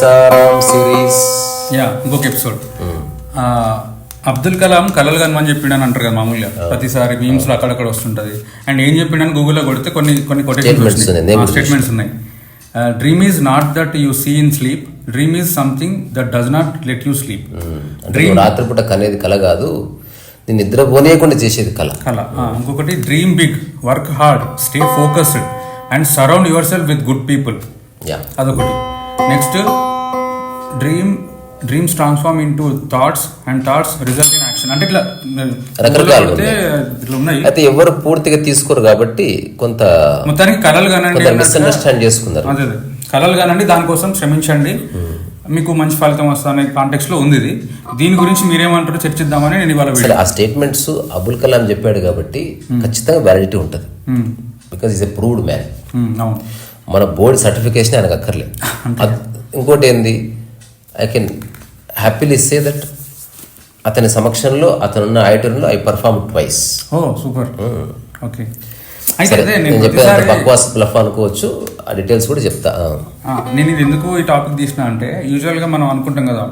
సారాం series yeah ఇంకొక episode ఆ, అబ్దుల్ కలాం కలలు కనమని చెప్పిండని అంటారు కదా మామూలుగా. ప్రతిసారి మీమ్స్లో అక్కడక్కడ వస్తుంటది. అండ్ ఏం చెప్పిండని గూగుల్లో కొడితే కొన్ని కొన్ని name స్టేట్మెంట్స్ ఉన్నాయి. Dream is not that you see in sleep dream is something that does not let you sleep నువ్వు రాత్రిపూట కనేది కల కాదు. నిద్ర పోనీయకుండా చేసేది కళ కల. ఆ, ఇంకొకటి dream big work hard stay focused and surround yourself with good people అదొకటి. Next dream dreams transform into thoughts and thoughts result in action అంటే ఇట్లా రకరకాలు ఉన్నాయి. అయితే ఎవరు పూర్తిగా తీసుకోరు కాబట్టి కొంత మొత్తానికి కలలు కానండి మిస్అండర్స్టాండ్ చేసుకున్నారు. అదే కలలు కానండి దానికోసం శ్రమించండి మీకు మంచి ఫలితం వస్తుందనే కాంటెక్స్లో ఉంది ఇది దీని గురించి మీరేమంటారో చర్చిద్దామని నేను ఇవాళ ఆ స్టేట్మెంట్స్ అబుల్ కలాం చెప్పాడు కాబట్టి ఖచ్చితంగా వ్యాలిడిటీ ఉంటుంది. Because is a proved man మన బోర్డ్ సర్టిఫికేషన్ ఆయనకు అక్కర్లేదు. ఇంకోటి ఏంది? I can happily say that అతని సమక్షంలో అతనున్న ఐటర్లో I perform twice oh super. Okay. సరే అదే నేను బక్వాస్ బ్లఫ్ అనుకోవచ్చు. ఆ డీటెయిల్స్ కూడా చెప్తా. నేను ఇది ఎందుకు ఈ టాపిక్ తీసిన అంటే యూజువల్గా మనం అనుకుంటాం కదా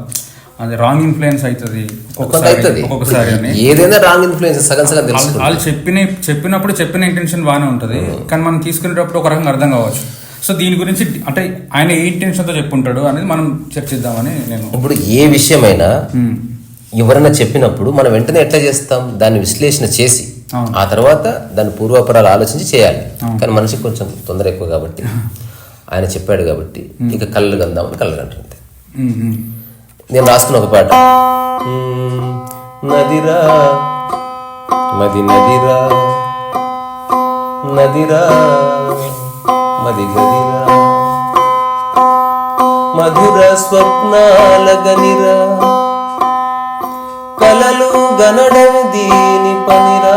అది రాంగ్ ఇన్ఫ్లుయెన్స్ అవుతుంది ఒక్కొక్కసారి ఒక్కొక్కసారి అని. ఏదైనా రాంగ్ ఇన్ఫ్లుయెన్స్ సగం సగం వాళ్ళు- చెప్పిన చెప్పినప్పుడు చెప్పిన ఇంటెన్షన్ బాగానే ఉంటుంది. కానీ మనం తీసుకునేటప్పుడు ఒక రకంగా అర్థం కావచ్చు. సో దీని గురించి అంటే ఆయన ఏ ఇంటెన్షన్తో చెప్పుంటాడు అనేది మనం చర్చిద్దామని నేను ఇప్పుడు ఏ విషయమైనా. ఎవరైనా చెప్పినప్పుడు మనం వెంటనే ఎట్లా చేస్తాం? దాన్ని విశ్లేషణ చేసి. ఆ తర్వాత దాని పూర్వాపరాలు ఆలోచించి చేయాలి. కానీ మనిషికి కొంచెం తొందర ఎక్కువ కాబట్టి ఆయన చెప్పాడు కాబట్టి ఇక కళ్ళు కందామని కళ్ళు కంటుంది. నేను రాసుకున్న ఒక పాట. నదిరా మది నదిరా నదిరా. మది గదిరా మధుర స్వప్నాల గనిరా కలలు గనడం దీని పనిరా.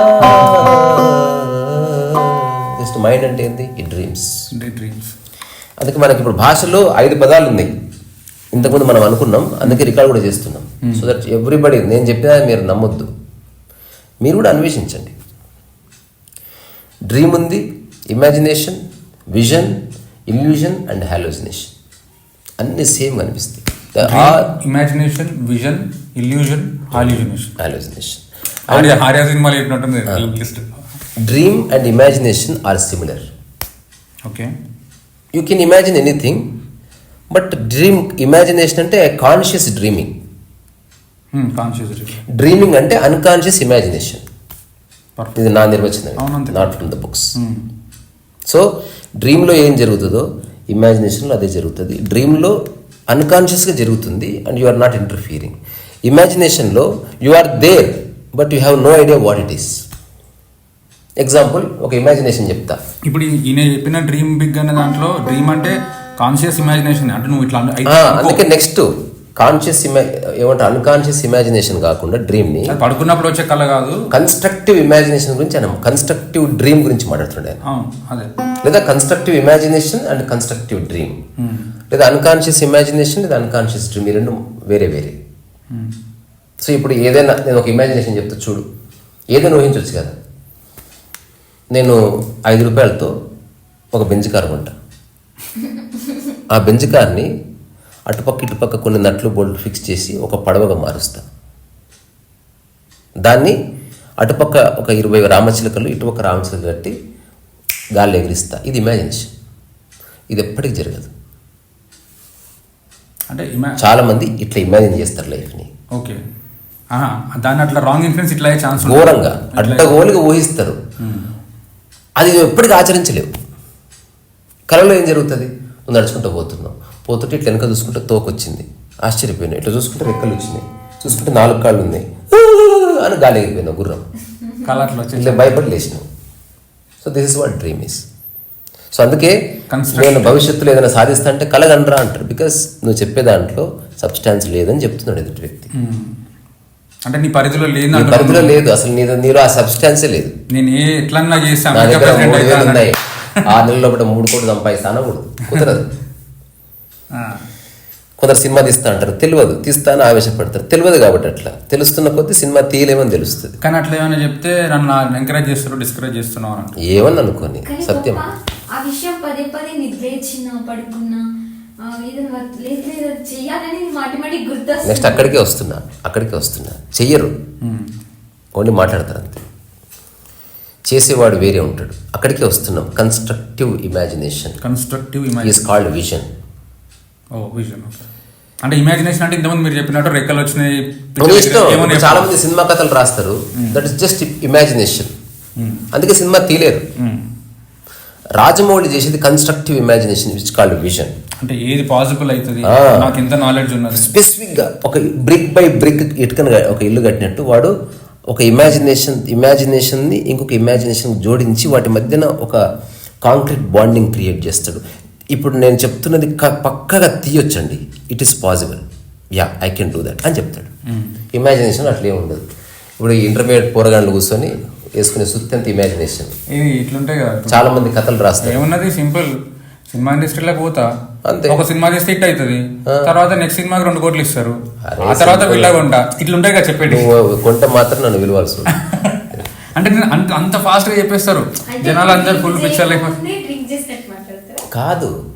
జస్ట్ మైండ్ అంటే ఏంది? ఈ డ్రీమ్స్ డ్రీమ్స్ అందుకే మనకి ఇప్పుడు భాషలో ఐదు పదాలు ఉన్నాయి. ఇంతకుముందు మనం అనుకున్నాం అందుకే రికార్డ్ కూడా చేస్తున్నాం. సో దట్ ఎవ్రీబడి నేను చెప్పినా మీరు నమ్మొద్దు. మీరు కూడా అన్వేషించండి. డ్రీమ్ ఉంది imagination vision illusion and hallucination అన్ని సేమ్ కనిపిస్తాయి imagination vision illusion hallucination Arya Arya సినిమాలు చెప్పినట్టుంది list dream and imagination are similar okay you can imagine anything but dream imagination అంటే కాన్షియస్ డ్రీమింగ్ కాన్షియస్ డ్రీమింగ్ అంటే unconscious imagination ఇది నా నిర్వచనం. Not from the books so డ్రీమ్లో ఏం జరుగుతుందో ఇమాజినేషన్లో అదే జరుగుతుంది. డ్రీమ్లో అన్కాన్షియస్గా జరుగుతుంది and you are not interfering ఇమాజినేషన్లో you are there but you have no idea what it is example ఒక ఇమాజినేషన్ చెప్తా. ఇప్పుడు ఈయన చెప్పిన డ్రీమ్ బిగ్ అనే దాంట్లో డ్రీమ్ అంటే కాన్షియస్ ఇమాజినేషన్ అంటే నువ్వు ఇట్లా. అందుకే నెక్స్ట్ కాన్షియస్ ఇమా ఏమంటారు అన్కాన్షియస్ ఇమాజినేషన్ కాకుండా డ్రీమ్ని పడుకున్నప్పుడు వచ్చే కళ కాదు. కన్స్ట్రక్టివ్ ఇమాజినేషన్ గురించి ఆయన కన్స్ట్రక్టివ్ డ్రీమ్ గురించి మాట్లాడుతుండే. లేదా constructive imagination and constructive dream లేదా అన్కాన్షియస్ ఇమాజినేషన్ లేదా అన్కాన్షియస్ డ్రీమ్ ఈ రెండు వేరే వేరే. సో ఇప్పుడు ఏదైనా నేను ఒక ఇమాజినేషన్ చెప్తా చూడు. ఏదైనా ఊహించవచ్చు కదా. నేను ఐదు రూపాయలతో ఒక బెంచ్ కార్ కొంటా. ఆ బెంచ్ కార్ని అటుపక్క ఇటుపక్క కొన్ని నట్లు బోల్ట్ ఫిక్స్ చేసి ఒక పడవగా మారుస్తా. దాన్ని అటుపక్క ఒక ఇరవై రామచిలుకలు ఇటుపక్క రామచిలుకలు కట్టి గాలి ఎగిరిస్తా. ఇది ఇమాజినేషన్. ఇది ఎప్పటికీ జరగదు. అంటే ఇమా చాలా మంది ఇట్లా ఇమాజిన్ చేస్తారు లైఫ్ని. ఓకే. దాన్ని అట్లా రాంగ్ ఇన్ఫ్లుయెన్స్ ఇట్లా ఛాన్స్ ఘోరంగా. అడ్డగోలుగా ఊహిస్తారు. అది ఎప్పటికీ ఆచరించలేవు. కళలో ఏం జరుగుతుంది? నువ్వు నడుచుకుంటూ పోతున్నావు. పోతుంటే ఇట్లా వెనక చూసుకుంటే తోకొచ్చింది. ఆశ్చర్యపోయినావు ఇట్లా చూసుకుంటే రెక్కలు వచ్చినాయి. చూసుకుంటే నాలుగు కాళ్ళు ఉన్నాయి. అని గాలి ఎగిరిపోయినావు గుర్రం. ఇట్లా భయపడి లేచినావు so this is what dream is so అందుకే నేను భవిష్యత్తులో ఏదైనా సాధిస్తా అంటే కలగనరా అంటారు. బికాస్ నువ్వు చెప్పే దాంట్లో సబ్స్టాన్స్ లేదని చెప్తున్నాడు ఎదుటి వ్యక్తి. అంటే నీ పరిధిలో లేదు. పరిధిలో లేదు. అసలు నీ నీలో ఆ సబ్స్టాన్సే లేదు. నేను ఏ ఎట్లన్నా చేసి నా అమెరికా దగ్గర ప్రెసిడెంట్ మూడు వేలు అవుతానని. ఉన్నాయి. ఆరు నెలల లోపల మూడు కోట్లు సంపాదిస్తానా కూడా కుదరదు. ఆ, కొందరు సినిమా తీస్తా అంటారు. తెలియదు తీస్తాను ఆవేశపడతారు. తెలియదు కాబట్టి అట్లా. తెలుస్తున్న కొద్దీ సినిమా తీయలేమని తెలుస్తుంది. కానీ అట్లా ఏమైనా చెప్తే నన్ను ఎంకరేజ్ చేస్తారు డిస్కరేజ్ చేస్తున్నావు అని. ఏమని అనుకోని? కానీ సత్యం. ఆ విషయం పదే పదే నిద్రేచిన పడుకున్నా నెక్స్ట్ అక్కడికే వస్తున్నా అక్కడికే వస్తున్నా. చెయ్యరు. ఓన్లీ మాట్లాడతారు అంతే. చేసేవాడు వేరే ఉంటాడు. అక్కడికే వస్తున్నాం. Constructive imagination constructive is imagination called vision oh vision అంటే ఇమాజినేషన్ అంటే ఇంతకుముందు మీరు చెప్పినట్టు రెక్కలు వచ్చినాయి చాలా మంది సినిమా కథలు రాస్తారు. దట్ ఇస్ జస్ట్ ఇమాజినేషన్ అందుకే సినిమా తీలేరు రాజమౌళి చేసేది constructive imagination which called vision అంటే ఏది పాసిబుల్ అవుతుంది. నాకు ఎంత నాలెడ్జ్ ఉన్నది. స్పెసిఫిక్గా ఒక బ్రిక్ బై బ్రిక్ ఇటుకను ఒక ఇల్లు కట్టినట్టు వాడు ఒక ఇమాజినేషన్ ఇమాజినేషన్ని ఇంకొక ఇమాజినేషన్ జోడించి వాటి మధ్యన ఒక కాంక్రీట్ బాండింగ్ క్రియేట్ చేస్తాడు. ఇప్పుడు నేను చెప్తున్నది పక్కగా తీయొచ్చండి. It is possible yeah I can do that అని చెప్తాడు. ఇమాజినేషన్ అట్లే ఉండదు. ఇప్పుడు ఇంటర్మీడియట్ పోరగాళ్ళు కూర్చొని వేసుకునే సుత్తంత ఇమాజినేషన్ ఇది ఇట్లుంటాయి కదా. చాలా మంది కథలు రాస్తారు ఏమున్నది? సింపుల్ సినిమా ఇండస్ట్రీలోకి పోతా. అంతే. ఒక సినిమా చేస్తే హిట్ అవుతుంది తర్వాత నెక్స్ట్ సినిమాకి రెండు కోట్లు ఇస్తారు. ఆ తర్వాత. వీళ్ళ కొంట ఇట్లుంటాయి కదా చెప్పేది కొంట మాత్రం నన్ను విలువాల్సి. అంటే నేను అంత అంత ఫాస్ట్గా చెప్పేస్తారు. జనాలు అందరు ఫుల్ పిక్చర్ లేకపోతే కాదు.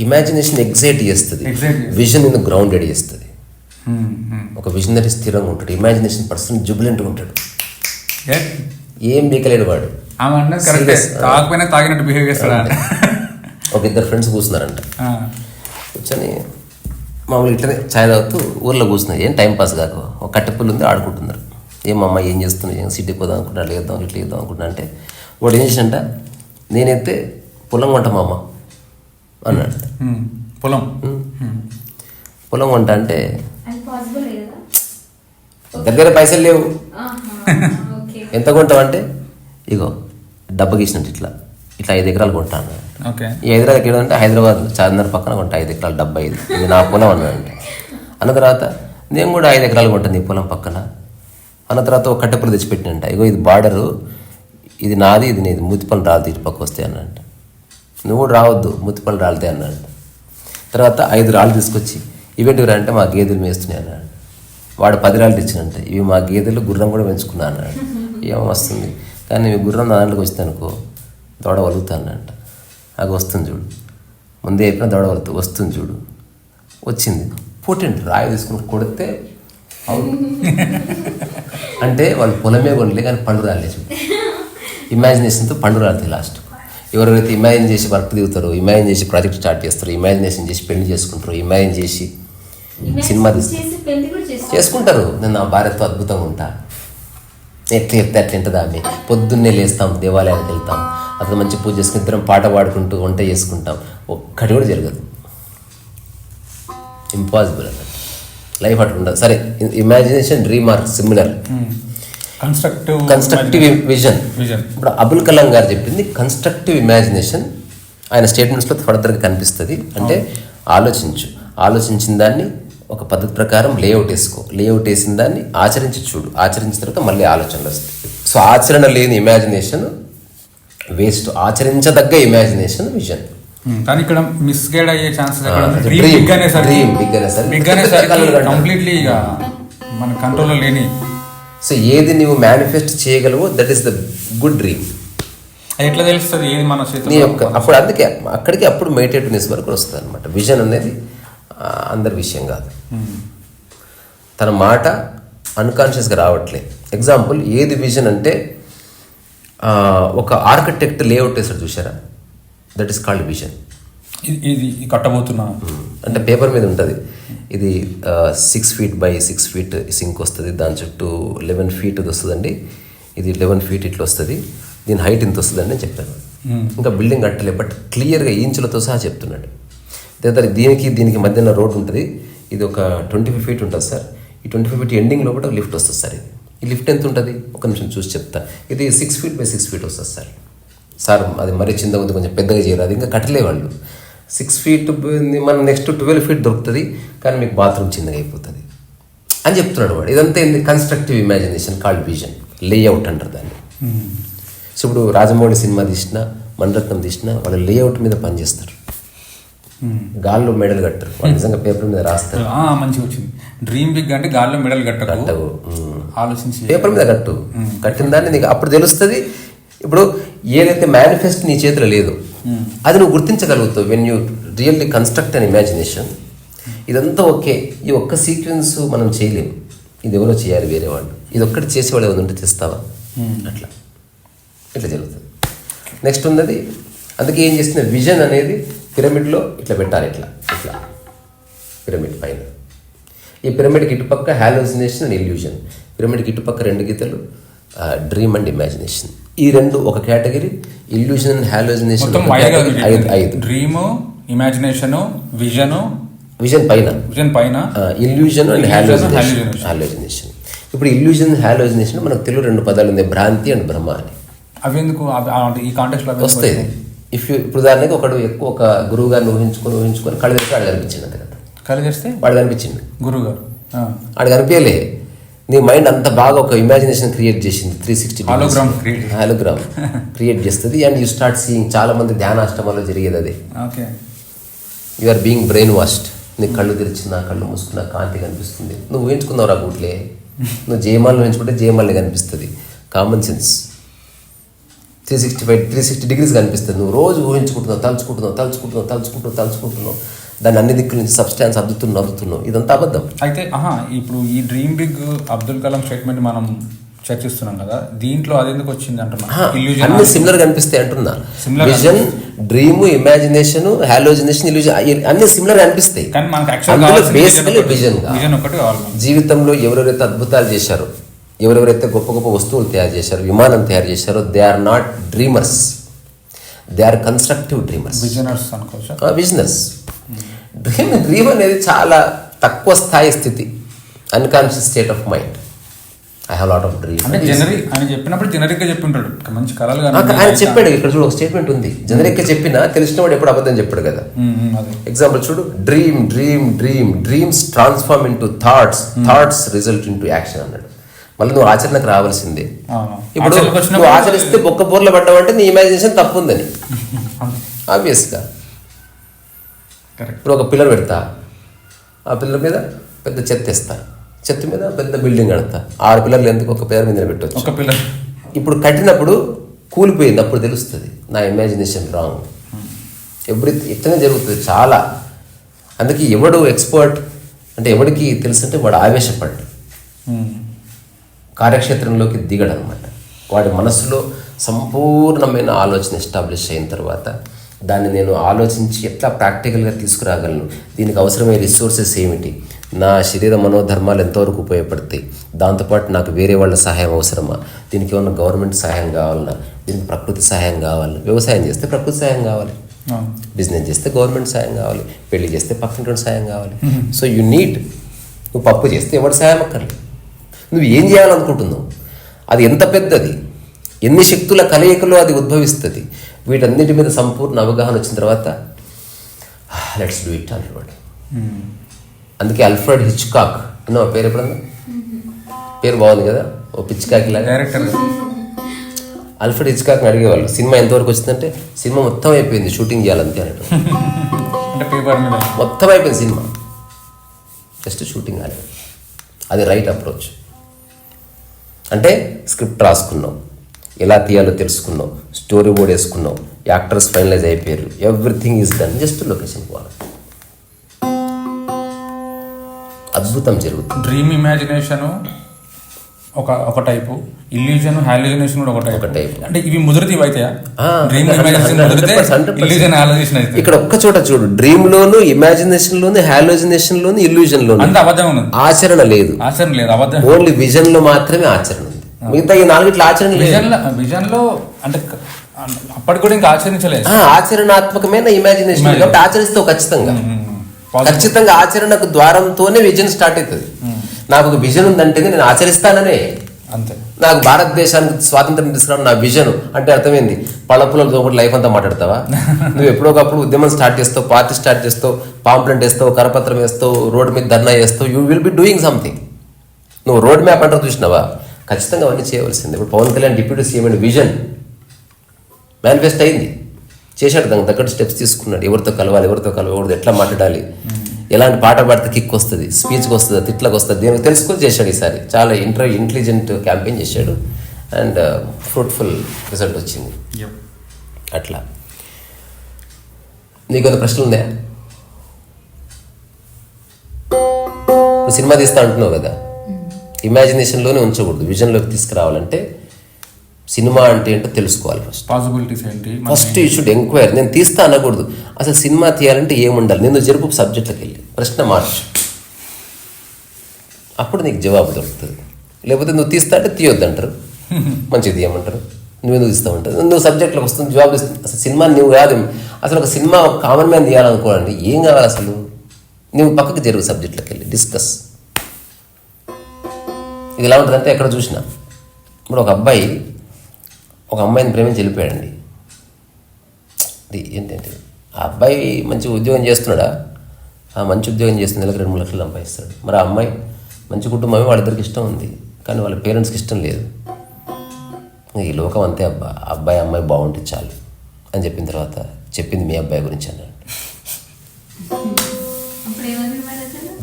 ఇమాజినేషన్ ఎగ్జైట్ చేస్తుంది. విజన్ ఇన్ గ్రౌండెడ్ చేస్తుంది. ఒక విజనరీ స్థిరంగా ఉంటాడు. ఇమాజినేషన్ పర్సన్ జుబిలెంట్గా ఉంటాడు. ఏం? బీకలేడు వాడు. తాగకపోయినా తాగినట్టు బిహేవ్ ఒక ఇద్దరు ఫ్రెండ్స్ కూర్చున్నారంట. కూర్చొని మామూలు ఇట్లనే ఛాయ్ తాగుతూ ఊర్లో కూర్చున్నారు. ఏం టైం పాస్ కాక? ఒక కట్టెపుల్లు ఉంది ఆడుకుంటున్నారు. ఏమమ్మ ఏం చేస్తున్నావు? ఏం సిటీకి పోదాం అనుకుంటా అట్లా చేద్దాం ఇట్లా చేద్దాం అనుకుంటా అంటే వాడు ఏం చేసింట నేనైతే పొలం కొంట మామ అన్నాడు. పొలం. పొలం కొంట అంటే దగ్గర పైసలు లేవు. ఓకే. ఎంత కొంటావు అంటే? ఇగో డబ్బు గీసినట్టు ఇట్లా. ఇట్లా ఐదు ఎకరాలు కొంటాను ఓకే. ఈ ఐదు ఎకరాలు ఎక్కడ అంటే హైదరాబాద్ చార్మినార్ పక్కన కొంటా ఐదు ఎకరాలు డెబ్బై ఐదు. ఇది నా పొలం అన్నాడంటే. అన్న తర్వాత నేను కూడా ఐదు ఎకరాలు కొంటాను ఈ పొలం పక్కన. అన్న తర్వాత ఒక కట్టెపులు తెచ్చిపెట్టినంట. ఇగో ఇది బార్డరు. ఇది నాది ఇది నీది. మూతిపళ్ళు రాలుతాయి ఇటు పక్క వస్తాయి అన్నంట నువ్వు కూడా రావద్దు మూతిపళ్ళు రాలుతాయి అన్నాడు. తర్వాత ఐదు రాళ్ళు తీసుకొచ్చి ఇవేంటివి అంటే మా గేదెలు మేస్తున్నాయి అన్నాడు. వాడు పది రాళ్ళు తెచ్చినంట ఇవి మా గేదెలు గుర్రం కూడా పెంచుకున్నా అన్నాడు. ఏమో వస్తుంది. కానీ మీ గుర్రం నా దాంట్లోకి వచ్చింది అనుకో దొడ వలుగుతానంట అది వస్తుంది చూడు. ముందే చెప్పిన దొడ వలుతూ వస్తుంది చూడు. వచ్చింది. పుట్టింటి రాయి తీసుకుని కొడితే అవును. అంటే వాళ్ళు పొలమే కొనలే కానీ పండు రాలే చూడు. ఇమాజినేషన్తో పండు రాలుతాయి లాస్ట్ ఎవరైతే ఇమాజిన్ చేసి వర్క్ దిగుతారో ఇమాజిన్ చేసి ప్రాజెక్ట్ స్టార్ట్ చేస్తారో ఇమాజినేషన్ చేసి పెళ్ళి చేసుకుంటారో ఇమాజిన్ చేసి సినిమా చేస్తారు చేసుకుంటారు. నేను నా భార్యతో అద్భుతంగా ఉంటా. ఎట్లా చెప్తే అట్లా ఉంటుంది ఆమె? పొద్దున్నే లేస్తాం దేవాలయానికి వెళ్తాం అతను మంచి పూజ చేసుకుని ఇద్దరం పాట పాడుకుంటూ వంట చేసుకుంటాం. ఒక్కటి కూడా జరగదు. ఇంపాసిబుల్ అన్నట్టు లైఫ్ అట్లా ఉండదు. సరే imagination dream are similar constructive constructive vision vision ఇప్పుడు అబుల్ కలాం గారు చెప్పింది కన్స్ట్రక్టివ్ ఇమాజినేషన్ ఆయన స్టేట్మెంట్స్లో ఫర్దర్గా కనిపిస్తుంది. అంటే ఆలోచించు. ఆలోచించిన దాన్ని ఒక పద్ధతి ప్రకారం లేఅవుట్ వేసుకో. లేఅవుట్ వేసిన దాన్ని ఆచరించి చూడు. ఆచరించిన తర్వాత మళ్ళీ ఆలోచనలు వస్తాయి. సో ఆచరణ లేని ఇమాజినేషన్ వేస్ట్ ఆచరించదగ్గ ఇమాజినేషన్ విజన్ కానీ ఇక్కడ మిస్గైడ్ అయ్యే ఛాన్సెస్ బిగ్ అనేసరికి బిగ్ అనేసరికి. కంప్లీట్లీ ఇక మన కంట్రోల్లో లేని సో ఏది నువ్వు manifest చేయగలవో that is the good dream ఎట్లా తెలుస్తుంది? ఏది మన నీ యొక్క అప్పుడు అందుకే అక్కడికి అప్పుడు మెడిటేటివ్నెస్ వరకు వస్తుంది అనమాట విజన్ అనేది అందరి విషయం కాదు. తన మాట అన్కాన్షియస్గా రావట్లే ఎగ్జాంపుల్ ఏది విజన్ అంటే ఒక ఆర్కిటెక్ట్ లేఅవుట్ వేసాడు చూసారా దట్ ఈస్ కాల్డ్ విజన్ ఇది- ఇది ఇది కట్టబోతున్నా. అంటే పేపర్ మీద ఉంటుంది. ఇది six feet by six feet sink వస్తుంది. దాని చుట్టూ లెవెన్ ఫీట్ వస్తుందండి ఇది లెవెన్ ఫీట్ ఇట్లా వస్తుంది. దీని హైట్ ఇంత వస్తుందండి అని చెప్పాను. ఇంకా బిల్డింగ్ కట్టలే బట్ క్లియర్గా ఇంచులతో సహా చెప్తున్నాడు. లేదా దీనికి దీనికి మధ్యన రోడ్ ఉంటుంది. ఇది ఒక ట్వంటీ ఫైవ్ ఫీట్ ఉంటుంది సార్. ఈ ట్వంటీ ఫైవ్ ఫీట్ ఎండింగ్ లోపల లిఫ్ట్ వస్తుంది సార్ ఇది. ఈ లిఫ్ట్ ఎంత ఉంటుంది? ఒక నిమిషం చూసి చెప్తా. ఇది six feet by six feet వస్తుంది సార్. సార్ అది మరీ చిన్నగా ఉంది కొంచెం పెద్దగా చేయరు అది ఇంకా కట్టలే వాళ్ళు. సిక్స్ ఫీట్ మన నెక్స్ట్ ట్వెల్వ్ ఫీట్ దొరుకుతుంది కానీ మీకు బాత్రూమ్ చిన్నగా అయిపోతుంది. అని చెప్తున్నాడు వాడు. ఇదంతా ఏంది? Constructive imagination called vision layout అంటారు దాన్ని. సో ఇప్పుడు రాజమౌళి సినిమా తీసినా మణరత్నం తీసినా వాళ్ళు లేఅవుట్ మీద పనిచేస్తారు. గాల్లో మెడల్ కట్టరు. వాళ్ళు నిజంగా పేపర్ మీద రాస్తారు. మంచిగా వచ్చింది. డ్రీమ్ బిగ్ అంటే గాల్లో మెడల్ కట్టవు. మ్మ్. ఆలోచించి. పేపర్ మీద కట్టు. కట్టిన దాన్ని నీకు అప్పుడు తెలుస్తుంది. ఇప్పుడు ఏదైతే మేనిఫెస్ట్ నీ చేతిలో లేదు అది నువ్వు గుర్తించగలుగుతావు when you really construct and imagination ఇదంతా ఓకే. ఈ ఒక్క సీక్వెన్స్ మనం చేయలేము. ఇది ఎవరో చేయాలి వేరే వాళ్ళు. ఇది ఒక్కటి చేసేవాళ్ళు ఏమైనా ఉంటే తెస్తావా అట్లా. ఇట్లా జరుగుతుంది. నెక్స్ట్ ఉన్నది అందుకే ఏం చేస్తుంది విజన్ అనేది పిరమిడ్లో ఇట్లా పెట్టాలి ఇట్లా ఇట్లా. పిరమిడ్ పైన. ఈ పిరమిడ్కి ఇటుపక్క హాలోజినేషన్ అండ్ ఇల్యూజన్ పిరమిడ్కి ఇటుపక్క రెండు గీతలు డ్రీమ్ అండ్ ఇమాజినేషన్ ఈ రెండు ఒక కేటగిరీ ఇల్యూజన్ అండ్ హాలోజినేషన్ ఐదు ఐదు. డ్రీమ్ ఇమాజినేషన్ విజన్ విజన్ పైన. విజన్ పైన. Illusion and hallucination. హాలోజినేషన్ ఇప్పుడు ఇల్యూజన్ హాలోజినేషన్ మనకు తెలుగు రెండు పదాలు ఉన్నాయి భ్రాంతి అండ్ భ్రమ అని. అవి ఎందుకు? ఈ కాంటెక్స్ట్లో అవి ఎందుకు వస్తాయి. ఇఫ్ యూ ఇప్పుడు దానికి ఒకడు ఎక్కువ ఒక గురువు గారిని ఊహించుకొని ఊహించుకొని కళ్ళు తెరిచి వాడు కనిపించింది అంతే కదా. కలి చేస్తే వాడు కనిపించింది. గురువు గారు. ఆడ కనిపించలే. నీ మైండ్ అంత బాగా ఒక ఇమాజినేషన్ క్రియేట్ చేసింది three sixty create. Hologram create చేస్తుంది. అండ్ యూ స్టార్ట్ సీయింగ్ చాలా మంది ధ్యానాష్టమాల్లో జరిగేది అదే. Okay you are being brainwashed నీ కళ్ళు తెరిచిన కళ్ళు మూసుకున్న కాంతి కనిపిస్తుంది. నువ్వు ఊహించుకున్నావు రా గుట్లే నువ్వు జయమాలను ఊహించుకుంటే జయమాలనే కనిపిస్తుంది. Common sense three sixty five three sixty degrees కనిపిస్తుంది. నువ్వు రోజు ఊహించుకుంటున్నావు తలుచుకుంటున్నావు తలుచుకుంటున్నావు తలుచుకుంటున్నావు తలుచుకుంటున్నావు. దాన్ని అన్ని దిక్కుల నుంచి సబ్స్టాన్స్ అద్దుతున్నావు అద్దుతున్నావు. ఇదంతా అబద్ధం. అయితే ఆహా ఇప్పుడు ఈ dream big Abdul Kalam statement మనం చర్చిస్తున్నాం కదా దీంట్లో అది ఎందుకు వచ్చింది అంటున్నా? అన్ని సిమిలర్ కనిపిస్తాయి అంటున్నా. Vision dream imagination hallucination illusion అన్ని సిమిలర్ అనిపిస్తాయి బేసికలీ విజన్. జీవితంలో ఎవరెవరైతే అద్భుతాలు చేశారో ఎవరెవరైతే గొప్ప గొప్ప వస్తువులు తయారు చేశారో విమానం తయారు చేశారో they are not dreamers they are constructive dreamers visioners అనుకోవచ్చా. బిజినెస్ డ్రీమ్ డ్రీమ్ అనేది చాలా తక్కువ స్థాయి స్థితి unconscious state of mind I have lot of dream అంటే జనరిక్ ఆయన చెప్పినప్పుడు జనరిక్గా చెప్పింటాడు. ఒక మంచి కళలు ఆయన చెప్పాడు ఇక్కడ చూడు ఒక స్టేట్మెంట్ ఉంది. జనరిక్గా చెప్పినా తెలిసిన వాడు ఎప్పుడు అబద్ధం చెప్పాడు కదా. ఎగ్జాంపుల్ చూడు dream dream dream dreams transform into thoughts thoughts result into action అన్నాడు. మళ్ళీ నువ్వు ఆచరణకు రావాల్సిందే. ఇప్పుడు నువ్వు ఆచరిస్తే బొక్క బోర్లు పడ్డావంటే నీ ఇమాజినేషన్ తప్పు ఉందని ఆబ్వియస్గా ఇప్పుడు ఒక పిల్లర్ పెడతా. ఆ పిల్లర్ మీద పెద్ద చెత్త వేస్తా. చెత్త మీద పెద్ద బిల్డింగ్ కడతా. ఆరు పిల్లర్లు ఎందుకు ఒక పిల్లర్ మీద పెట్టవచ్చు ఒక పిల్లర్. ఇప్పుడు కట్టినప్పుడు కూలిపోయింది అప్పుడు తెలుస్తుంది. నా ఇమాజినేషన్ రాంగ్ ఎవ్రీ ఇట్లనే జరుగుతుంది చాలా. అందుకే ఎవడు ఎక్స్పర్ట్ అంటే ఎవడికి తెలుసు అంటే వాడు ఆవేశపడ్డు కార్యక్షేత్రంలోకి దిగడు అనమాట వాడి మనసులో సంపూర్ణమైన ఆలోచన ఎస్టాబ్లిష్ అయిన తర్వాత దాన్ని నేను ఆలోచించి ఎట్లా ప్రాక్టికల్గా తీసుకురాగలను? దీనికి అవసరమైన రిసోర్సెస్ ఏమిటి? నా శరీర మనోధర్మాలు ఎంతవరకు ఉపయోగపడతాయి? దాంతోపాటు నాకు వేరే వాళ్ళ సహాయం అవసరమా? దీనికి ఏమన్నా గవర్నమెంట్ సహాయం కావాలన్నా దీనికి ప్రకృతి సహాయం కావాలన్నా వ్యవసాయం చేస్తే ప్రకృతి సహాయం కావాలి. బిజినెస్ చేస్తే గవర్నమెంట్ సాయం కావాలి. పెళ్ళి చేస్తే పక్కింటి సాయం కావాలి. సో యు నీడ్ నువ్వు పప్పు చేస్తే ఎవరి సాయం అక్కర్లేదు. నువ్వు ఏం చేయాలనుకుంటున్నావు? అది ఎంత పెద్దది? ఎన్ని శక్తుల కలయికలో అది ఉద్భవిస్తుంది? వీటన్నిటి మీద సంపూర్ణ అవగాహన వచ్చిన తర్వాత లెట్స్ డూ ఇట్ అన్నవాడు. అందుకే అల్ఫ్రెడ్ హిచ్కాక్ అన్న పేరు ఎప్పుడన్నా? పేరు బాగుంది కదా? ఓ పిచ్చికాకి లాగా. డైరెక్టర్ అల్ఫ్రెడ్ హిచ్కాక్ని అడిగేవాళ్ళు సినిమా ఎంతవరకు వచ్చిందంటే సినిమా మొత్తం అయిపోయింది షూటింగ్ చేయాలంతే అనేటు మొత్తం అయిపోయింది సినిమా. జస్ట్ షూటింగ్ ఆడే. అది రైట్ అప్రోచ్. అంటే స్క్రిప్ట్ రాసుకున్నాం. ఎలా తీయాలో తెలుసుకున్నాం. స్టోరీ బోర్డ్ వేసుకున్నాం. యాక్టర్స్ ఫైనలైజ్ అయిపోయారు. Everything is done. Just location పోవాలి. అద్భుతం జరుగుతుంది. డ్రీమ్ ఇమాజినేషను ఒక ఒక టైపు. ఇల్యూజన్ హాలిజినేషన్ కూడా ఒక టైప్. type. అంటే ఇవి ముదిరితే ఇవి అవుతాయా? డ్రీమ్ ఇమాజినేషన్ ముదిరితే ఇల్యూజన్ హాలిజినేషన్ అయితే ఇక్కడ ఒక్క చోట చూడు డ్రీమ్ లోను ఇమాజినేషన్ లోను హాలోజినేషన్ లోను ఇల్యూజన్ లోను అంత అబద్ధం ఉన్నది. ఆచరణ లేదు. ఆచరణ లేదు అబద్ధం. ఓన్లీ విజన్లో మాత్రమే ఆచరణ ఉంది. మిగతా ఈ నాలుగిట్ల ఆచరణ విజన్లో విజన్లో అంటే అప్పటికి కూడా ఇంకా ఆచరించలేదు. ఆ, ఆచరణాత్మకమైన ఇమాజినేషన్. కాబట్టి ఆచరిస్తావు ఖచ్చితంగా. ఖచ్చితంగా ఆచరణకు ద్వారంతోనే విజన్ స్టార్ట్ అవుతుంది. నాకు ఒక విజన్ ఉందంటే నేను ఆచరిస్తాననే. అంతే. నాకు భారతదేశానికి స్వాతంత్రం తీసుకురావడం నా విజన్ అంటే అర్థమైంది. పళ్ళపుల్లలతో ఒకటి లైఫ్ అంతా మాట్లాడతావా? నువ్వు ఎప్పుడో ఒకప్పుడు ఉద్యమం స్టార్ట్ చేస్తావు పార్టీ స్టార్ట్ చేస్తావు పాంప్లెంట్ వేస్తావు కరపత్రం వేస్తావు రోడ్డు మీద ధర్నా చేస్తావు you will be doing something నువ్వు రోడ్ మ్యాప్ అంటారు చూసినావా? ఖచ్చితంగా అవన్నీ చేయవలసింది. ఇప్పుడు Pawan Kalyan deputy CM and vision manifest అయింది. చేశాడు దానికి తగ్గట్టు స్టెప్స్ తీసుకున్నాడు. ఎవరితో కలవాలి ఎవరితో కలవాలి ఎవరితో ఎట్లా మాట్లాడాలి? ఎలాంటి పాట పాడితే కిక్ వస్తుంది స్పీచ్కి వస్తుంది తిట్లకు వస్తుంది దేనికి తెలుసుకొని చేశాడు ఈసారి. చాలా ఇంటర్ ఇంటెలిజెంట్ క్యాంపెయిన్ చేశాడు. అండ్ ఫ్రూట్ఫుల్ రిజల్ట్ వచ్చింది. అట్లా. నీకు కొన్ని ప్రశ్నలు ఉన్నాయా? నువ్వు సినిమా తీస్తా అంటున్నావు కదా. ఇమాజినేషన్లోనే ఉంచకూడదు. విజన్లోకి తీసుకురావాలంటే సినిమా అంటే ఏంటో తెలుసుకోవాలి ఫస్ట్ పాసిబిలిటీస్ ఏంటి? ఫస్ట్ యూ షుడ్ ఎంక్వైర్ నేను తీస్తా అనకూడదు. అసలు సినిమా తీయాలంటే ఏముండాలి? నేను జరుపు సబ్జెక్ట్లోకి వెళ్ళి. ప్రశ్న మార్చు. అప్పుడు నీకు జవాబు దొరుకుతుంది. లేకపోతే నువ్వు తీస్తా అంటే తీయొద్దు అంటారు మంచిగా తీయమంటారు నువ్వెందుకు తీస్తామంటారు నువ్వు సబ్జెక్ట్లోకి వస్తుంది జవాబు ఇస్తుంది. అసలు సినిమా నువ్వు కాదు. అసలు ఒక సినిమా కామన్ మ్యాన్ తీయాలనుకోవాలండి ఏం కావాలి అసలు? నువ్వు పక్కకి జరుగు సబ్జెక్ట్లోకి వెళ్ళి. డిస్కస్ ఇది ఎలా ఉంటుందంటే ఎక్కడ చూసినా. ఇప్పుడు ఒక అబ్బాయి ఒక అమ్మాయిని ప్రేమించి వెళ్ళిపోయాడండి. ఇది ఏంటంటే ఆ అబ్బాయి మంచి ఉద్యోగం చేస్తున్నాడా? ఆ మంచి ఉద్యోగం చేస్తున్న నెలకు రెండు మూడు లక్షలు సంపాదిస్తాడు. మరి ఆ అమ్మాయి మంచి కుటుంబమే వాళ్ళిద్దరికి ఇష్టం ఉంది. కానీ వాళ్ళ పేరెంట్స్కి ఇష్టం లేదు. ఈ లోకం అంతే అబ్బా. ఆ అబ్బాయి అమ్మాయి బాగుంటే చాలు అని చెప్పిన తర్వాత చెప్పింది మీ అబ్బాయి గురించి అన్నాడు.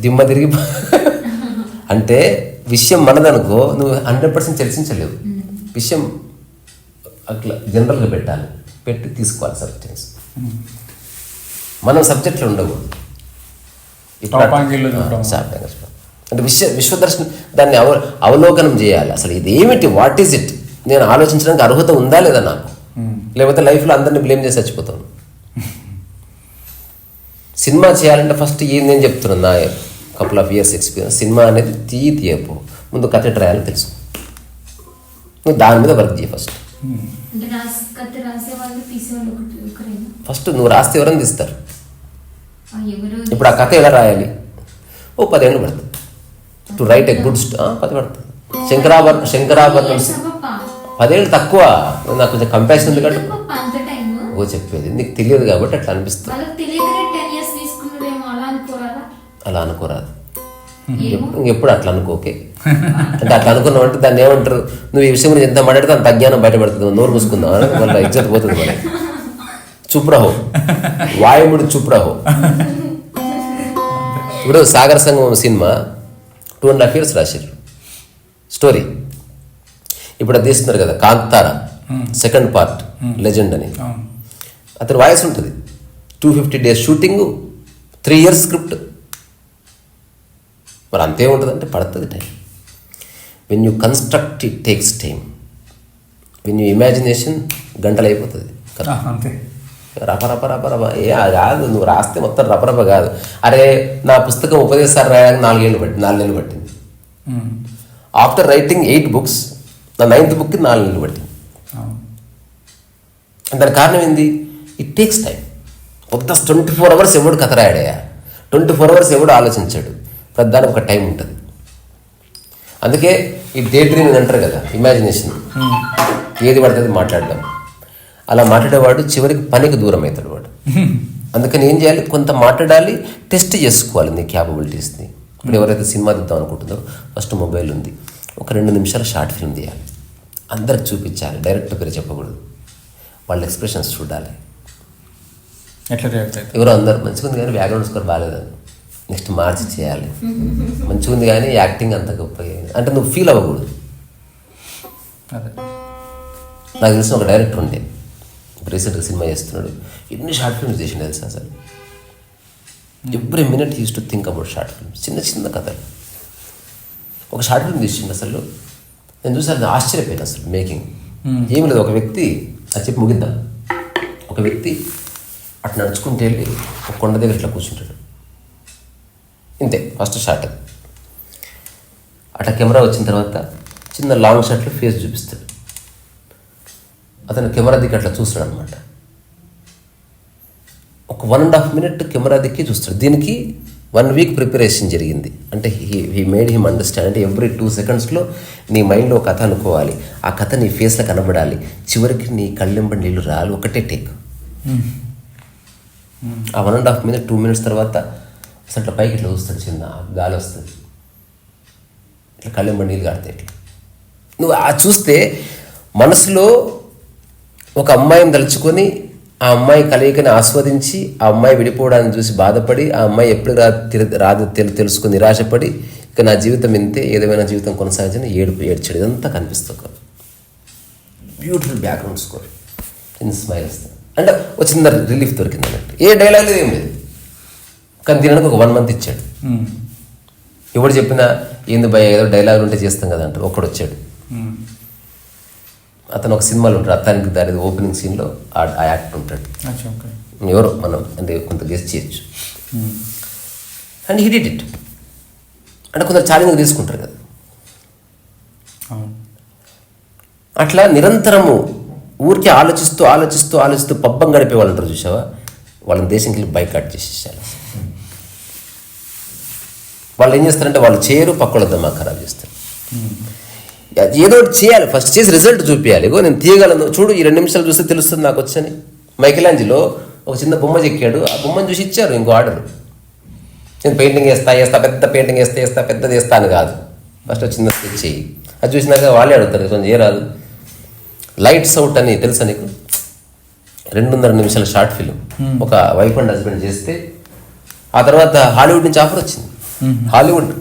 దిమ్మ తిరిగి అంటే విషయం మనదనుకో నువ్వు హండ్రెడ్ పర్సెంట్ చర్చించలేవు. విషయం అట్లా జనరల్గా పెట్టాలి. పెట్టి తీసుకోవాలి సబ్జెక్ట్స్. మనం సబ్జెక్ట్లో ఉండకూడదు. అంటే విశ్వ విశ్వదర్శనం దాన్ని అవ అవలోకనం చేయాలి. అసలు ఇది ఏమిటి? వాట్ ఈజ్ ఇట్ నేను ఆలోచించడానికి అర్హత ఉందా లేదా నాకు? లేకపోతే లైఫ్లో అందరిని బ్లేమ్ చేసి చచ్చిపోతాను. సినిమా చేయాలంటే ఫస్ట్ ఏం నేను చెప్తున్నాను నా couple of years experience cinema అనేది తీయి తీయపు ముందు కథ రాయాలి తెలుసు. నువ్వు దాని మీద వర్క్ చేయి ఫస్ట్ ఫస్ట్ నువ్వు రాస్తే ఎవరైనా తీస్తారు? ఇప్పుడు ఆ కథ ఎలా రాయాలి? ఓ పదేళ్ళు పడుతుంది. టు రైట్ ఎ గుడ్ పది పడుతుంది. శంకరాభరణ శంకరాభరణం. పదేళ్ళు తక్కువ. నాకు కొంచెం కంపాషన్ ఉంది కాబట్టి ఓ చెప్పేది. నీకు తెలియదు కాబట్టి అట్లా అనిపిస్తుంది. అలా అనుకోరాదా? ఎప్పుడు అట్లా అనుకోకే. అంటే అట్లా అనుకున్నావు అంటే దాన్ని ఏమంటారు? నువ్వు ఈ విషయం గురించి ఎంత మాట్లాడితే అంత అజ్ఞానం బయటపడుతుంది. నోరు మూసుకుందాం. వాళ్ళ ఇజ్జత్ పోతుంది మరి. చుప్ రహో వాయుముడు చుప్ రహో ఇప్పుడు Sagara Sangamam cinema two and half years రాశారు. స్టోరీ ఇప్పుడు అది తీస్తున్నారు కదా కాంతార. సెకండ్ పార్ట్ లెజెండ్ అని. అతని వాయిస్ ఉంటుంది. Two fifty days shooting three years script మరి అంతే ఉంటుంది అంటే పడుతుంది time when you construct it takes time when you imagination గంటలు అయిపోతుంది. అంతే. రప రప రప రప. ఏ కాదు నువ్వు రాస్తే మొత్తం రప రప కాదు. అరే నా పుస్తకం ఉపదేశాలు రాయడానికి నాలుగేళ్ళు పట్టి నాలుగు నెలలు పట్టింది. ఆఫ్టర్ రైటింగ్ ఎయిట్ బుక్స్ నా నైన్త్ బుక్కి నాలుగు నెలలు పట్టింది. దానికి కారణం ఏంది? ఇట్ టేక్స్ టైం మొత్తం ట్వంటీ ఫోర్ అవర్స్ ఎవడు కథ రాయడయా? ట్వంటీ ఫోర్ అవర్స్ ఎవడు ఆలోచించాడు? ప్రతిదానికి ఒక టైం ఉంటుంది. అందుకే ఈ డే డ్రీమింగ్ అంటారు కదా ఇమాజినేషన్ ఏది పడుతుంది మాట్లాడడం అలా మాట్లాడేవాడు చివరికి పనికి దూరం అవుతాడు వాడు. అందుకని ఏం చేయాలి? కొంత మాట్లాడాలి టెస్ట్ చేసుకోవాలి నీ క్యాపబిలిటీస్ని ఇప్పుడు ఎవరైతే సినిమా తీద్దాం అనుకుంటుందో ఫస్ట్ మొబైల్ ఉంది. ఒక రెండు నిమిషాలు షార్ట్ ఫిల్మ్ తీయాలి. అందరికి చూపించాలి డైరెక్ట్ పేరు చెప్పకూడదు. వాళ్ళ ఎక్స్ప్రెషన్స్ చూడాలి. ఎవరో అందరు మంచిగా ఉంది కానీ బ్యాక్గ్రౌండ్ స్కోర్ బాగాలేదని. నెక్స్ట్ మార్చి చేయాలి. మంచిగా ఉంది కానీ యాక్టింగ్ అంత గొప్ప అంటే నువ్వు ఫీల్ అవ్వకూడదు. నాకు తెలిసిన ఒక డైరెక్టర్ ఉండే. రీసెంట్గా సినిమా చేస్తున్నాడు. ఎన్ని షార్ట్ ఫిల్మ్స్ చేసిండు తెలుసా అసలు every minute use to think about short films. చిన్న చిన్న కథలు. ఒక షార్ట్ ఫిల్మ్ తీసిండు అసలు. నేను చూసాను ఆశ్చర్యపోయాను అసలు మేకింగ్. ఏమి లేదు ఒక వ్యక్తి అది చెప్పి ముగిద్దాం. ఒక వ్యక్తి అటు నడుచుకుంటూ వెళ్ళి ఒక కొండ దగ్గర ఇట్లా కూర్చుంటాడు. ఇంతే ఫస్ట్ షార్ట్ అట్లా కెమెరా వచ్చిన తర్వాత చిన్న లాంగ్ షాట్లో ఫేస్ చూపిస్తాడు. అతను కెమెరా దిక్కి అట్లా చూస్తాడు అనమాట ఒక one and half minute camera దిక్కి చూస్తాడు. దీనికి వన్ వీక్ ప్రిపరేషన్ జరిగింది. అంటే he he made him understand అంటే ఎవ్రీ టూ సెకండ్స్లో నీ మైండ్లో కథ అనుకోవాలి. ఆ కథ నీ ఫేస్లో కనబడాలి. చివరికి నీ కళ్ళెంబడి నీళ్ళు రాలి. ఒకటే టేక్ ఆ one and half minute two minutes తర్వాత అసలు ఇట్లా పైకి ఇట్లా వస్తుంది చిన్న గాలి వస్తుంది. ఇట్లా కళ్ళెంబడి నీళ్ళు కాడతాయి ఇట్లా. నువ్వు ఆ చూస్తే మనసులో ఒక అమ్మాయిని తలుచుకొని ఆ అమ్మాయి కలయికని ఆస్వాదించి ఆ అమ్మాయి విడిపోవడాన్ని చూసి బాధపడి ఆ అమ్మాయి ఎప్పుడు రా రాదు తెలు తెలుసుకుని నిరాశపడి ఇక నా జీవితం ఇంతే ఏదేమైనా జీవితం కొనసాగించిన ఏడుపు ఏడ్చాడు. ఇదంతా కనిపిస్తుంది beautiful background score. In smile వస్తుంది. అంటే ఒక చిన్న రిలీఫ్ దొరికింది అన్నట్టు ఏ డైలాగ్ ఏం లేదు. కానీ తినడానికి ఒక వన్ మంత్ ఇచ్చాడు. ఎవడు చెప్పినా ఏంది భయ ఏదో డైలాగ్ ఉంటే చేస్తాం కదా అంటారు ఒక్కడు వచ్చాడు. అతను ఒక సినిమాలో ఉంటాడు. అతనికి దాని ఓపెనింగ్ సీన్లో ఆ ఆ యాక్ట్ ఉంటాడు. ఎవరో మనం అంటే కొంత గెస్ట్ చేయొచ్చు. అండ్ హీ డిడ్ ఇట్ అంటే కొంత ఛాలెంజ్ తీసుకుంటారు కదా. అట్లా నిరంతరము ఊరికే ఆలోచిస్తూ ఆలోచిస్తూ ఆలోచిస్తూ పబ్బం గడిపే వాళ్ళు ఉంటారు చూసావా? వాళ్ళని దేశంకి వెళ్ళి బైకాట్ చేసేసారు. వాళ్ళు ఏం చేస్తారంటే వాళ్ళు చేయరు పక్కల దమ్మా ఖరాబ్ చేస్తారు. ఏదో ఒకటి చేయాలి. ఫస్ట్ చేసి రిజల్ట్ చూపించాలి ఇగో నేను తీయగలను. చూడు ఈ రెండు నిమిషాలు చూస్తే తెలుస్తుంది నాకు వచ్చని. మైకిలాంజిలో ఒక చిన్న బొమ్మ చెక్కాడు. ఆ బొమ్మను చూసి ఇచ్చారు ఇంకో ఆర్డర్ నేను పెయింటింగ్ వేస్తా వేస్తా పెద్ద పెయింటింగ్ వేస్తా వేస్తా పెద్దది వేస్తా అని కాదు. ఫస్ట్ చిన్న స్కెచ్ చెయ్యి అది చూసినాక వాళ్ళే అడుగుతారు కొంచెం ఏ రాదు? లైట్స్ అవుట్ అని తెలుసా నీకు? రెండున్నర నిమిషాల షార్ట్ ఫిలిం ఒక వైఫ్ అండ్ హస్బెండ్ చేస్తే ఆ తర్వాత హాలీవుడ్ నుంచి ఆఫర్ వచ్చింది. హాలీవుడ్.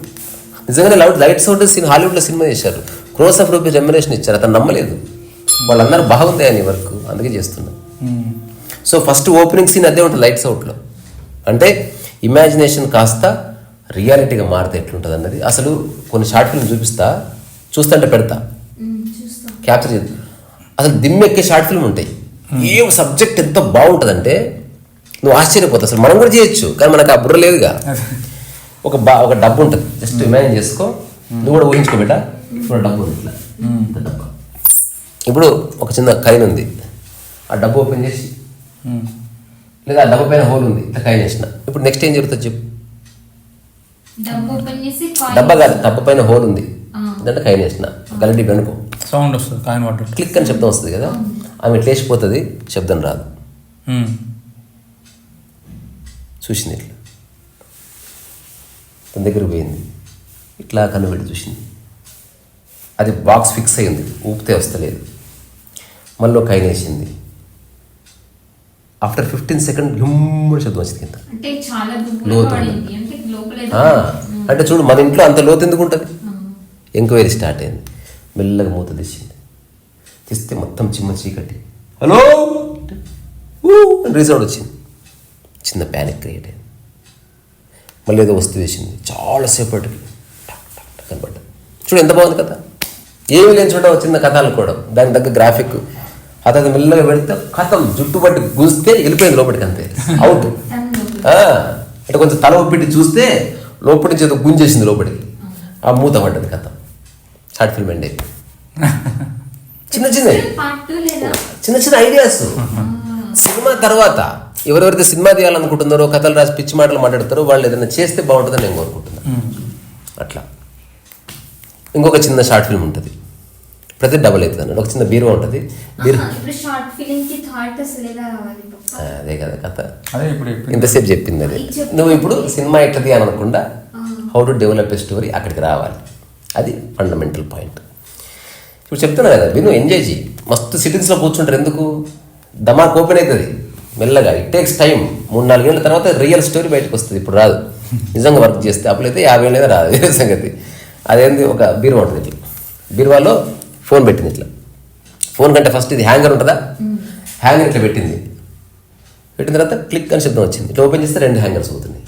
నిజంగానే లౌడ్ లైట్స్ అవుట్ సీన్ హాలీవుడ్లో సినిమా చేశారు. క్రోస్ ఆఫ్ రూపీస్ రెమ్యునేషన్ ఇచ్చారు. అతను నమ్మలేదు. వాళ్ళందరూ బాగుంది అని వర్క్ అందుకే చేస్తున్నాం. సో ఫస్ట్ ఓపెనింగ్ సీన్ అదే ఉంటుంది లైట్స్ అవుట్లో అంటే ఇమాజినేషన్ కాస్త రియాలిటీగా మారితే ఎట్లుంటుంది అన్నది అసలు కొన్ని షార్ట్ ఫిల్మ్ చూపిస్తా చూస్తుంటే పెడతా. క్యాప్చర్ చేద్దాం. అసలు దిమ్మెక్కే షార్ట్ ఫిల్మ్ ఉంటాయి. ఏ సబ్జెక్ట్ ఎంత బాగుంటుందంటే నువ్వు ఆశ్చర్యపోతావు. అసలు మనం కూడా చేయొచ్చు కానీ మనకు ఆ బుర్ర లేదుగా. ఒక బా ఒక డబ్బు ఉంటుంది. జస్ట్ ఇమాజిన్ చేసుకో. నువ్వు కూడా ఊహించుకో బిడ్డ ఇప్పుడు డబ్బు ఉంది ఇట్లా. ఇంత డబ్బా. ఇప్పుడు ఒక చిన్న కైన్ ఉంది. ఆ డబ్బు ఓపెన్ చేసి. లేదా ఆ డబ్బా పైన హోల్ ఉంది. ఇట్లా కైన్ చేసిన. ఇప్పుడు నెక్స్ట్ ఏం జరుగుతుంది చెప్పు. డబ్బు కాదు డబ్బా పైన హోల్ ఉంది. అంటే కైన్ చేసిన. గల్లడి వెనుకో. సౌండ్ వస్తుంది కాయిన్ పడ్డట్టు క్లిక్ అని శబ్దం వస్తుంది కదా. ఆమె ఇట్లా వేసిపోతుంది శబ్దం రాదు. చూసింది ఇట్లా. తన దగ్గరికి పోయింది. ఇట్లా కన్ను పెట్టి చూసింది. అది బాక్స్ ఫిక్స్ అయింది ఊపితే వస్తలేదు. మళ్ళీ ఒక కైన్ వేసింది. ఆఫ్టర్ ఫిఫ్టీన్ సెకండ్ లుమ్మని శబ్దం వచ్చింది కింద. అంటే చాలా లోతు అంటే చూడు మన ఇంట్లో అంత లోతు ఎందుకు ఉంటుంది. ఎంక్వైరీ స్టార్ట్ అయింది. మెల్లగా మూత తీసింది. తీస్తే మొత్తం చిమ్మ చీకటి. హలో? రీసౌండ్ వచ్చింది. చిన్న ప్యానిక్ క్రియేట్ అయింది. మళ్ళీ ఏదో వస్తువు వేసింది. చాలాసేపటికి టక్ టక్ టక్ అని పడ్డది చూడు ఎంత బాగుంది కథ. ఏమి లేని ఒక చిన్న కథ అనుకోవడం. దాని తగ్గ గ్రాఫిక్ అతను మెల్లగా పెడితే కథం జుట్టు పట్టి గుంజితే వెళ్ళిపోయింది లోపలికి అంతే. అవుట్ అంటే కొంచెం తల ఒప్పిటి చూస్తే లోపలి నుంచి ఏదో గుంజేసింది లోపలికి. ఆ మూత పడ్డది కథ. షార్ట్ ఫిల్మ్ అండి చిన్న చిన్న చిన్న చిన్న ఐడియాస్ సినిమా తర్వాత. ఎవరెవరైతే సినిమా తీయాలనుకుంటున్నారో కథలు రాసి పిచ్చి మాటలు మాట్లాడతారో వాళ్ళు ఏదైనా చేస్తే బాగుంటుందని నేను కోరుకుంటున్నాను. అట్లా. ఇంకొక చిన్న షార్ట్ ఫిల్మ్ ఉంటుంది. ప్రతి డబల్ అవుతుంది అన్నట్టు ఒక చిన్న బీరువా ఉంటుంది. బీరు అదే కదా కథ. అదే ఇప్పుడు చెప్పింది. ఇంతసేపు చెప్పింది అదే. నువ్వు ఇప్పుడు సినిమా ఎట్లది అని అనకుండా how to develop a story అక్కడికి రావాలి. అది ఫండమెంటల్ పాయింట్ ఇప్పుడు చెప్తున్నా కదా విను ఎంజాయ్ చేయి మస్తు సిటీస్లో కూర్చుంటారు. ఎందుకు? దమాక్ ఓపెన్ అవుతుంది. మెల్లగా. ఇట్ టేక్స్ టైం మూడు నాలుగేళ్ళ తర్వాత రియల్ స్టోరీ బయటకు వస్తుంది. ఇప్పుడు రాదు. నిజంగా వర్క్ చేస్తే అప్పుడైతే యాభై ఏళ్ళైనా రాదు. ఇదే సంగతి. అదేంది? ఒక బీరువా ఉంటుంది ఇట్లా బీరువాలో ఫోన్ పెట్టింది ఇట్లా. ఫోన్ కంటే ఫస్ట్ ఇది హ్యాంగర్ ఉంటుందా? హ్యాంగర్ ఇట్లా పెట్టింది. పెట్టిన తర్వాత క్లిక్ అని శబ్దం వచ్చింది. ఇట్లా ఓపెన్ చేస్తే రెండు హ్యాంగర్స్ అవుతుంది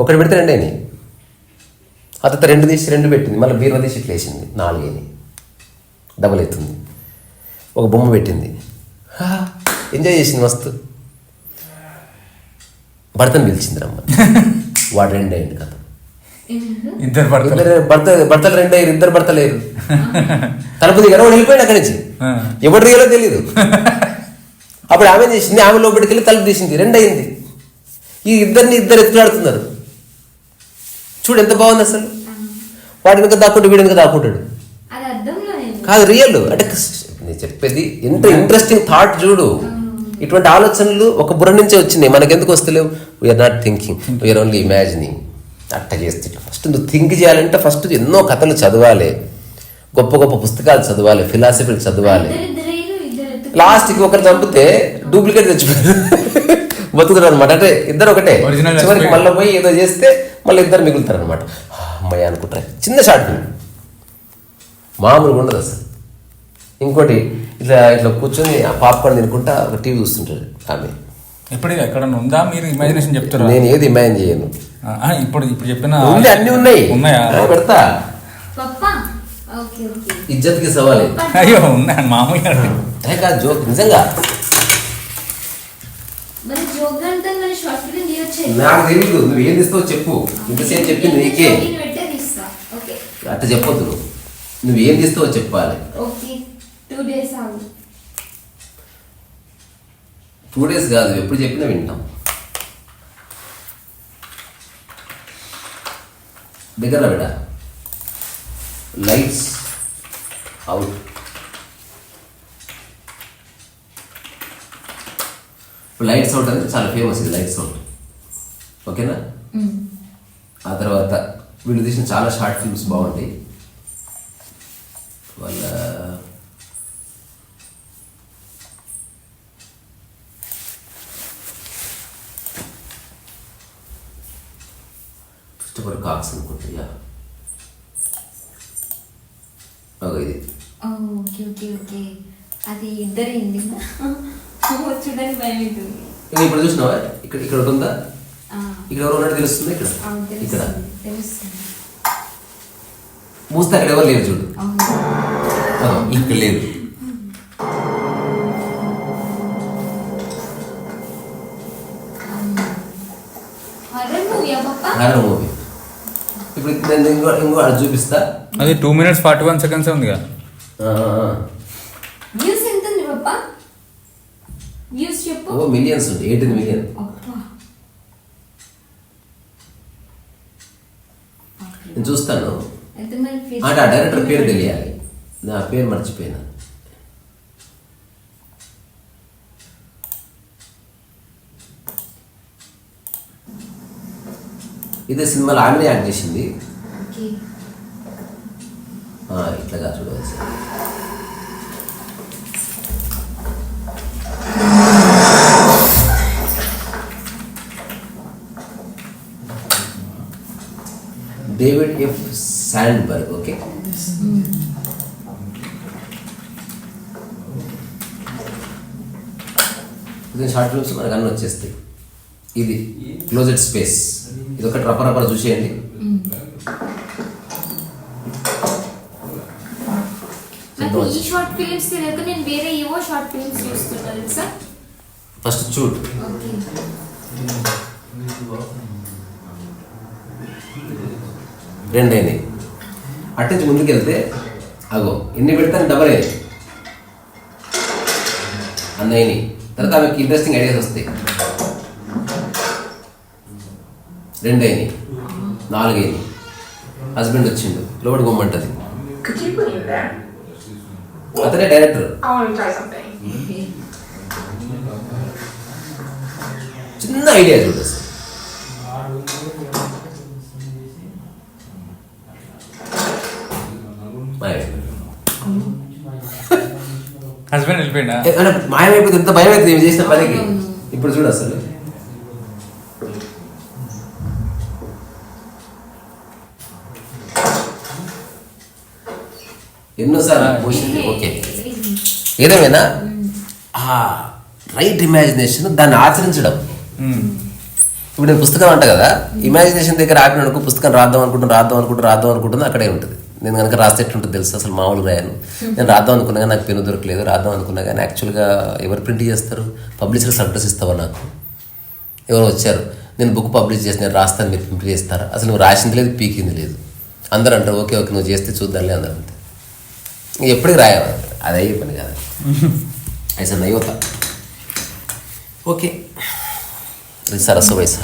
ఒకటి పెడితే రెండే అయినాయి. ఆ తర్వాత రెండు తీసి రెండు పెట్టింది. మళ్ళీ బీరువా తీసి ఇట్లా వేసింది. నాలుగైనాయి డబుల్ అవుతుంది. ఒక బొమ్మ పెట్టింది. హా, ఎంజాయ్ చేసింది మస్తు. భర్తను పిలిచింది రమ్మ. వాడు రెండు అయింది కథ? ఇద్దరు భర్త భర్తలు రెండు అయ్యారు ఇద్దరు భర్తలు లేరు. తలుపు దిగారు వాడు వెళ్ళిపోయాడు అక్కడి నుంచి. ఎవడు రియలో తెలియదు అప్పుడు ఆమె చేసింది? ఆమె లోపలికి వెళ్ళి తలుపు తీసింది. రెండు అయింది. ఈ ఇద్దరిని ఇద్దరు ఎత్తులాడుతున్నారు చూడు ఎంత బాగుంది అసలు. వాడి వెనక దాక్కుంటూ వీడి వెనక దాక్కుంటాడు. కాదు రియల్. అంటే నేను చెప్పేది ఎంత ఇంట్రెస్టింగ్ థాట్ చూడు. ఇటువంటి ఆలోచనలు ఒక బుర్ర నుంచే వచ్చినాయి. మనకెందుకు వస్తలేవు? We are not thinking we are only imagining అట్ట చేస్తే ఫస్ట్ నువ్వు థింక్ చేయాలంటే ఫస్ట్ ఎన్నో కథలు చదవాలి. గొప్ప గొప్ప పుస్తకాలు చదవాలి. ఫిలాసఫీలు చదవాలి. లాస్ట్కి ఒకరు చంపితే డూప్లికేట్ తెచ్చిపోయారు బతుకుతారు అనమాట అంటే ఇద్దరు ఒకటే. చివరికి మళ్ళీ పోయి ఏదో చేస్తే మళ్ళీ ఇద్దరు మిగులుతారు అనమాట అమ్మాయి అనుకుంటారు. చిన్న షార్ట్ మామూలుగా ఉండదు అసలు. ఇంకోటి ఇట్లా ఇట్లా కూర్చొని ఆ పాప్కార్న్ తినుకుంటా ఒక టీవీ చూస్తుంటాడు ఆమె. ఇప్పుడు ఎక్కడ ఉందా? మీరు ఇమాజినేషన్ చెప్తారా? నేను ఏది ఇమాజిన్ చేయను. ఇప్పుడు ఇప్పుడు చెప్పిన ఉంది అన్ని ఉన్నాయి. ఉన్నాయా? పెడతా. పప్పా? Okay okay. ఇజ్జత్కి సవాలే. అయ్యో ఉన్నాయి మామూలుగా కాదు జోక్ నిజంగా. నాకు తెలియదు నువ్వు ఏం తీస్తావో చెప్పు. ఇంతసేపు చెప్పింది నీకే. అట్ట చెప్పొద్దు. నువ్వు నువ్వు ఏం తీస్తావో చెప్పాలి. ఓకే. టూ డేస్ ఆగు టూ డేస్ కాదు ఎప్పుడు చెప్పినా వింటాం. దగ్గర బిడ్డ. లైట్స్ అవుట్ లైట్స్ అవుట్ అనేది చాలా ఫేమస్ ఇది లైట్స్ అవుట్ ఓకేనా ఆ తర్వాత వీళ్ళు తీసిన చాలా షార్ట్ ఫిల్మ్స్ బాగుంటాయి వాళ్ళ క్రిస్టఫర్ కాక్స్ అనుకుంటా యా అగో ఇది ఓకే ఓకే ఓకే అది ఇద్దరు ఏంది చూడడానికి భయం ఇంకా ఇప్పుడు చూసినావా? ఇక్కడ ఇక్కడ ఒకటి ఉందా? ఆ, ఇక్కడ ఎవరు ఉన్నట్టు తెలుస్తుంది ఇక్కడ? అవును, ఇక్కడ. మూస్తే అక్కడ ఎవరు లేరు చూడు. ఇక్కడ లేదు. Horror movie. ఇప్పుడు నేను ఇంకో ఇంకో అది చూపిస్తా. అది two minutes forty one seconds ఉంది కదా ఆ, ఆ, ఆ. వ్యూస్ ఎంత ఉంది పప్పా వ్యూస్ చెప్పు. ఓ మిలియన్స్ ఉంది. ఎయిటీన్ మిలియన్ నేను చూస్తాను. ఎంత మరి ఫీచర్ అంటే ఆ డైరెక్టర్ పేరు తెలియాలి. నా పేరు మర్చిపోయినా. ఇదే సినిమాలో ఆమెనే యాక్ట్ చేసింది. ఇట్లాగా చూడవచ్చు David F Sandberg okay short films మనకు అన్నీ వచ్చేస్తాయి. ఇది క్లోజెడ్ స్పేస్ ఇది ఒకటి రప రపర చూసేయండి. నాకు ఈ షార్ట్ ఫిలిమ్స్ తెలియక నేను వేరే ఏవో షార్ట్ ఫిలిమ్స్ చూస్తున్నాను సార్ ఫస్ట్ చూడు. రెండు అయినాయి అటు నుంచి ముందుకు వెళ్తే అగో ఎన్ని పెడతాను డబల్ అయినాయి అన్న అయినాయి తర్వాత ఆమెకి ఇంట్రెస్టింగ్ ఐడియాస్ వస్తాయి. రెండు అయినాయి నాలుగు అయినాయి హస్బెండ్ వచ్చిండు లోపల గుమ్మంటది? అతనే డైరెక్టర్. చిన్న ఐడియా చూడు అసలు మాయమైపోయింది. హస్బెండ్ వెళ్ళిపోయిందా అంటే మాయమైపోతే ఎంత భయం అవుతుంది ఇవి చేసిన పనికి. ఇప్పుడు చూడు అసలు. ఎన్నోసార్లు మోషన్ ఓకే. ఏదేమైనా? ఆ రైట్ ఇమాజినేషన్ దాన్ని ఆచరించడం. ఇప్పుడు నేను పుస్తకం అంట కదా ఇమాజినేషన్ దగ్గర ఆపిన అనుకో పుస్తకం రాద్దాం అనుకుంటున్నా రాద్దాం అనుకుంటున్నా రాద్దాం అనుకుంటున్నా అక్కడే ఉంటుంది. నేను కనుక రాస్తే ఎట్లుంటుంది తెలుసు? అసలు మామూలు రాయను నేను రాద్దాం అనుకున్నా కానీ నాకు పెను దొరకలేదు. రాద్దాం అనుకున్నా కానీ యాక్చువల్గా ఎవరు ప్రింట్ చేస్తారు? పబ్లిషర్స్ అడ్రస్ ఇస్తావా నాకు? ఎవరు వచ్చారు. నేను బుక్ పబ్లిష్ చేసి నేను రాస్తాను మీరు ప్రింట్ చేస్తారా? అసలు నువ్వు రాసింది లేదు పీకింది లేదు. అందరూ అంటారు ఓకే ఓకే నువ్వు చేస్తే చూద్దాంలే అందరూ అంతే. ఇంక ఎప్పటికి రాయాలి? అది అయ్యే పని కాదు. అయితే నయ్యోత ఓకే సరస్సు వయసు